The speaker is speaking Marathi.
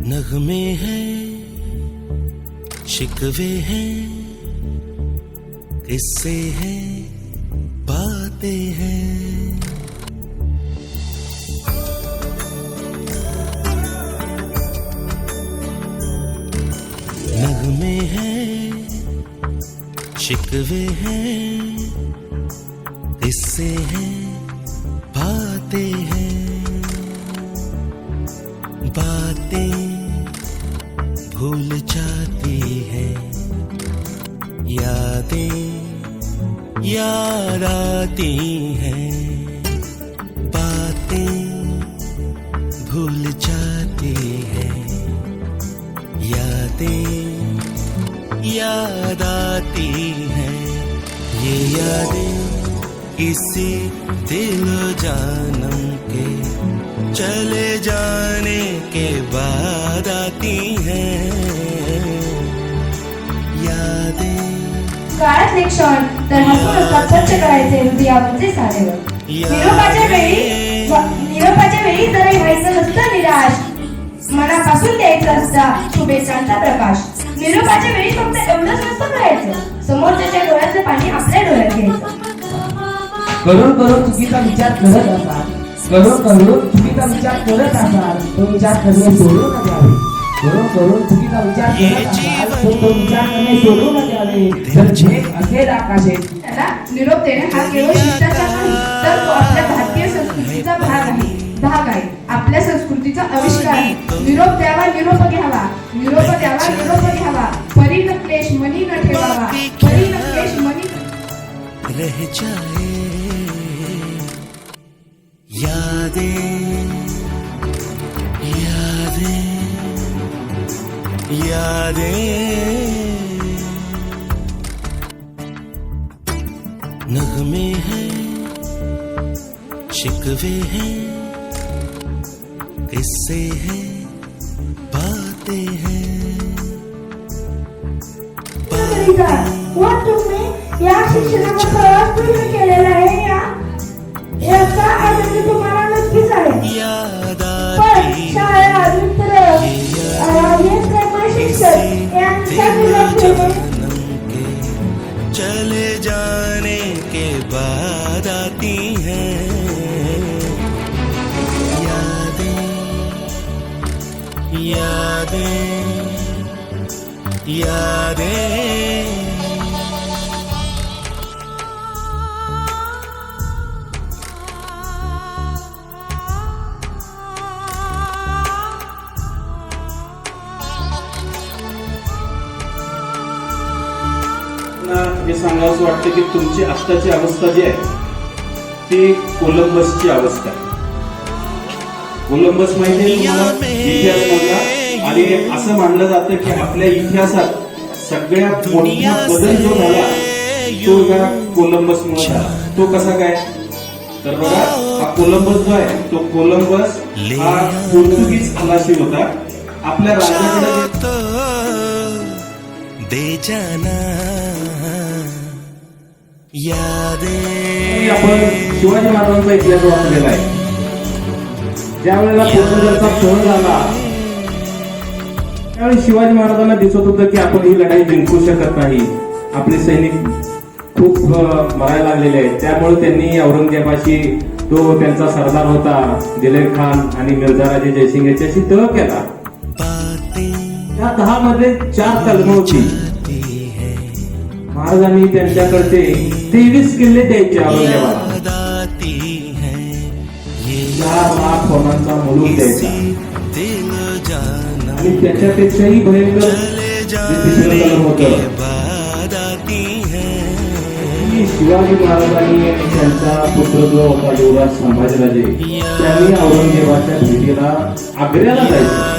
नगमे हैं, शिकवे हैं, किस्से हैं, बातें हैं। नगमे हैं, शिकवे हैं, किस्से हैं, बातें हैं। बातें भूल जाती हैं। यादें याद आती हैं। बातें भूल जाती हैं। यादें याद आती हैं। ये यादें किसी दिल जानम के चले जाने के बाद आती हैं यादें। काळातले क्षण तर हसून हसत स्वच्छ करायचे हृदयावरचे सारेवर निरोपाच्या वेळी व- निरोपाच्या वेळी जरा व्हायचं नसतं निराश. मनापासून द्यायचा असता शुभेच्छांचा प्रकाश. निरोपाच्या वेळी फक्त एवढंच नसतं करायचं. समोरच्या डोळ्याचं पाणी आपल्या डोळ्यात घ्यायचं. करोड करोड चुकीचा विचार करत करोड करोड चुकीचा विचार करत असाल. तो विचार करणे सोडून न द्यावे. करोड करोड चुकीचा विचार करत असाल. तर तो विचार करणे सोडून न द्यावे. जर मेघ असेल आकाशे त्याला निरोप देणे हा केवळ शिष्टाचार नाही तर तो आपल्या भारतीय संस्कृतीचा भाग आहे. भाग आहे. आपल्या संस्कृतीचा आविष्कार. आहे निरोप द्यावा निरोप घ्यावा. निरोप द्यावा निरोप घ्यावा. परी न क्लेश मनी न ठेवावा. परी न क्लेश मनी रह जाए. यादें यादें यादें। नगमे हैं शिकवे हैं किस्से हैं बातें हैं। या शिक्षणाचा प्रवास पूर्ण केलेला आहे या? याचा आनंद तुम्हाला याद पण आती शाळा मित्र अं, हे सर्व शिक्षक यांचा निरोप घेणे जन्म के चले जाने के बाद आती हैं। यादें यादें यादें। मला असं वाटतं की तुमची आत्ताची अवस्था जी आहे ती कोलंबसची अवस्था आहे. कोलंबस माहिती तुम्हाला? इतिहास आणि असं मानलं जातं की आपल्या इतिहासात सगळ्यात मोठा बदल जो झाला तो ह्या कोलंबसमुळे झाला. तो कसा काय? तर बघा हा कोलंबस जो आहे तो कोलंबस हा पोर्तुगीज खलाशी होता. आपल्या राजाकडे दे जाना. आपण शिवाजी महाराजांचा इतिहास वाचलेला आहे. ज्या वेळेला पोर्तुगलचा फोन झाला त्यावेळी शिवाजी महाराजांना दिसत होतं की आपण ही लढाई जिंकू शकत नाही. आपले सैनिक खूप मरायला लागलेले आहेत. त्यामुळे त्यांनी औरंगजेबाशी तो त्यांचा सरदार होता दिलेर खान आणि मिर्झाराजे जयसिंग याच्याशी तह केला त्या दहा मध्ये चार कलम होती. महाराजांनी त्यांच्याकडचे तेवीस किल्ले द्यायचे औरंगजेबाला चार लाख मुलूक द्यायचा. आणि त्याच्यापेक्षाही भयंकर होतं. शिवाजी महाराजांनी त्यांचा पुत्र जो होता युवराज संभाजीराजे त्यांनी औरंगजेबाच्या भेटीला आग्र्याला जायचं.